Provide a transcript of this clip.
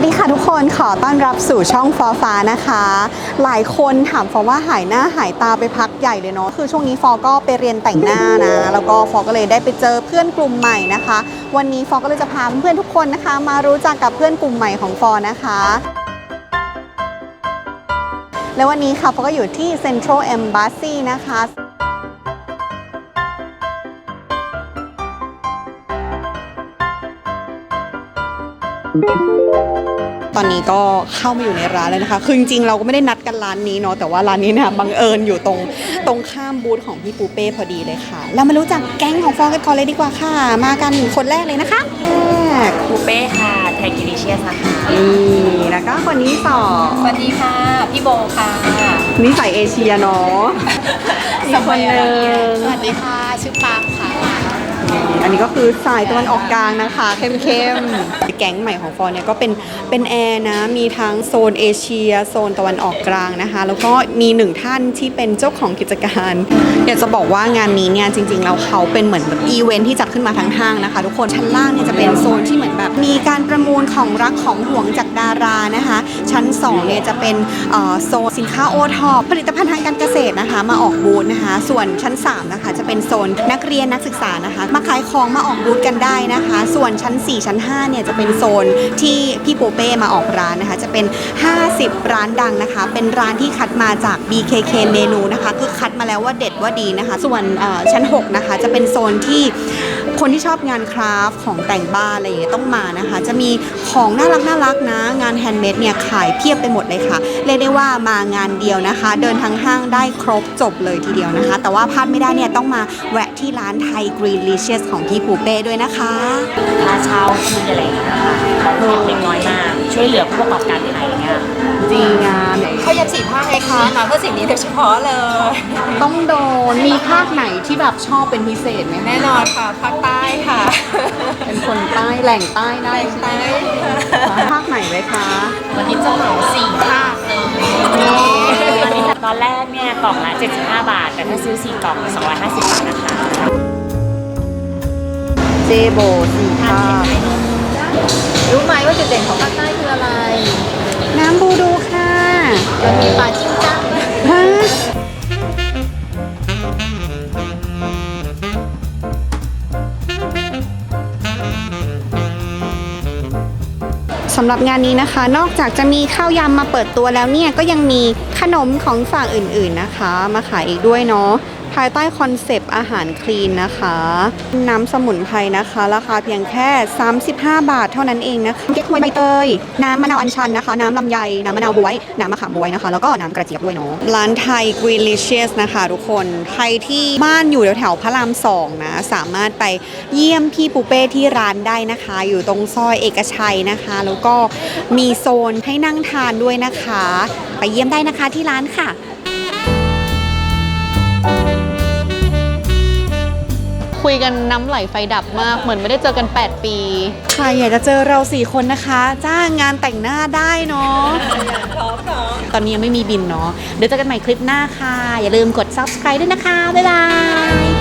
วัสดีค่ะทุกคนขอต้อนรับสู่ช่องฟอฟ้านะคะ หลายคนถามฟอว่าหายหน้าหายตาไปพักใหญ่เลยเนาะคือช่วงนี้ฟอก็ไปเรียนแต่งหน้านะ แล้วก็ฟอก็เลยได้ไปเจอเพื่อนกลุ่มใหม่นะคะ วันนี้ฟอก็เลยจะพาเพื่อนทุกคนนะคะ มารู้จักกับเพื่อนกลุ่มใหม่ของฟอนะคะและวันนี้ค่ะฟอก็อยู่ที่ Central Embassy นะคะ ตอนนี้ก็เข้ามาอยู่ในร้านแล้วนะคะ คือจริงๆเราก็ไม่ได้นัดกันร้านนี้เนาะ แต่ว่าร้านนี้เนี่ยบังเอิญอยู่ตรงตรงข้ามบูธของพี่ปูเป้พอดีเลยค่ะ เรามารู้จักแก๊งของฟองกันก่อนเลยดีกว่าค่ะ มากันคนแรกเลยนะคะแรกปูเป้ค่ะไทยกิลิเชียสนะคะนี่แล้วก็คนนี้สองสวัสดีค่ะ พี่โบค่ะนี่ใส่เอเชียเนาะอีกคนหนึ่งสวัสดีค่ะ ชื่อปาล์มค่ะ อันนี้ก็คือสายตะวันออกกลางนะคะ เข้มๆ แก๊งใหม่ของฟอนเนี่ยก็เป็นเป็นแอร์นะ มีทั้งโซนเอเชีย โซนตะวันออกกลางนะคะ แล้วก็มีหนึ่งท่านที่เป็นเจ้าของกิจการ อยากจะบอกว่างานนี้เนี่ยจริงๆแล้วเขาเป็นเหมือนแบบอีเวนท์ที่จัดขึ้นมาทั้งห้างนะคะ ทุกคนชั้นล่างเนี่ยจะเป็นโซนที่เหมือนแบบมีการประมูลของรักของห่วงจากดารานะคะ ชั้น2เนี่ยจะเป็นโซนสินค้าโอทอปผลิตภัณฑ์ทางการเกษตรนะคะ มาออกบูธนะคะ ส่วนชั้น3นะคะจะเป็นโซนนักเรียนนักศึกษานะคะมาขายของมาออกบูธกันได้นะคะ ส่วนชั้น 4 ชั้น 5 เนี่ยจะเป็นโซนที่พี่ปูเป้มาออกร้านนะคะ จะเป็น 50 ร้านดังนะคะ เป็นร้านที่คัดมาจาก BKK เมนูนะคะ คือคัดมาแล้วว่าเด็ดว่าดีนะคะ ส่วนชั้น 6 นะคะ จะเป็นโซนที่ คนที่ชอบงานคราฟต์ของแต่งบ้านอะไรอย่างเงี้ยต้องมานะคะ จะมีของน่ารักน่ารักนะ งานแฮนด์เมดเนี่ยขายเพียบไปหมดเลยค่ะ เรียกได้ว่ามางานเดียวนะคะ เดินทั้งห้างได้ครบจบเลยทีเดียวนะคะ แต่ว่าพลาดไม่ได้เนี่ยต้องมาแวะที่ร้านไทยกรีนลิเชียสของพี่ปูเป้ด้วยนะคะค่าเช่าที่อะไรอย่างเงี้ยค่ะของแพงเล็กน้อยมาก ช่วยเหลือผู้ประกอบการไทยเนี่ยจริงงาน เขายันสีภาคไงคะมาเพื่อสิ่งนี้โดยเฉพาะเลย ต้องโดน มีภาคไหนที่แบบชอบเป็นพิเศษไหมแน่นอนค่ะภาคใต้ค่ะเป็นคนใต้แหล่งใต้ได้ใช่ไหมใต้ภาคไหนไหมคะ วันนี้จะเหมาสี่ภาคเลยตอนแรกเนี่ยกล่องละ 75 บาท แต่ถ้าซื้อ 4 กล่อง 250 บาทนะคะเจโบสี่ภาครู้ไหมว่าจุดเด่นของภาคใต้คืออะไร น้ำบูดูค่ะ มันมีปลาจิ้งจ้างสำหรับงานนี้นะคะ นอกจากจะมีข้าวยำมาเปิดตัวแล้วเนี่ย ก็ยังมีขนมของฝากอื่นๆนะคะ มาขายอีกด้วยเนาะ ภายใต้คอนเซปต์อาหารคลีนนะคะ น้ำสมุนไพรนะคะ ราคาเพียงแค่ 35 บาทเท่านั้นเองนะคะเก๊กฮวยใบเตย น้ำมะนาวอัญชันนะคะ น้ำลำไย น้ำมะนาวบวย น้ำมะขามบวยนะคะ แล้วก็น้ำกระเจี๊ยบด้วยเนาะ ร้านไทย Greenlicious นะคะทุกคน ใครที่บ้านอยู่แถวๆพระรามสองนะ สามารถไปเยี่ยมพี่ปูเป้ที่ร้านได้นะคะ อยู่ตรงซอยเอกชัยนะคะ แล้วก็มีโซนให้นั่งทานด้วยนะคะ ไปเยี่ยมได้นะคะที่ร้านค่ะ คุยกันน้ำไหลไฟดับมาก เหมือนไม่ได้เจอกัน 8 ปี ใครอยากจะเจอเราสี่คนนะคะ จ้างงานแต่งหน้าได้เนาะตอนนี้ยังไม่มีบินเนาะเดี๋ยวเจอกันใหม่คลิปหน้าค่ะ อย่าลืมกด subscribe ด้วยนะคะ บ๊ายบาย